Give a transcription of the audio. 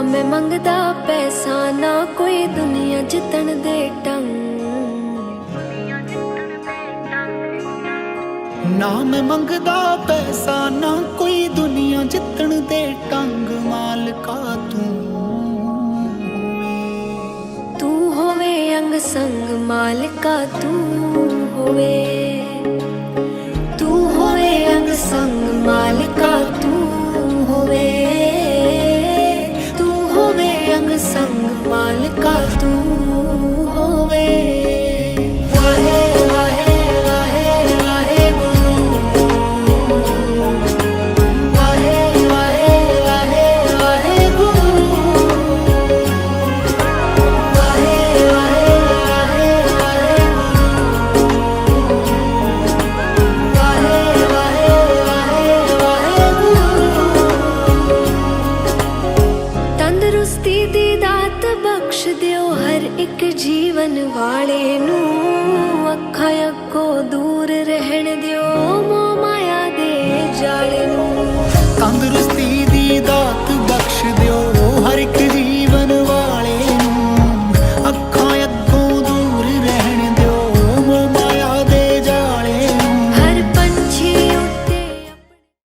ਮੈਂ ਮੰਗਦਾ ਪੈਸਾ ਨਾ ਕੋਈ ਦੁਨੀਆ ਜਿੱਤਣ ਦੇ ਟੰਗ ਨਾ ਮੈਂ ਮੰਗਦਾ ਪੈਸਾ ਨਾ ਕੋਈ ਦੁਨੀਆ ਜਿੱਤਣ ਦੇ ਟੰਗ ਮਾਲਕਾ ਤੂੰ ਤੂੰ ਹੋਵੇ ਅੰਗ ਸੰਗ ਮਾਲਕਾ ਤੂੰ ਹੋਵੇ। ਮਾਲਕਾ ਤੰਦਰੁਸਤੀ ਦੀ ਦਾਤ ਬਖਸ਼ ਦਿਓ ਹਰ ਇੱਕ ਜੀਵਨ ਵਾਲੇ ਨੂੰ ਅੱਖਾਂ ਅੱਗੋਂ ਦੂਰ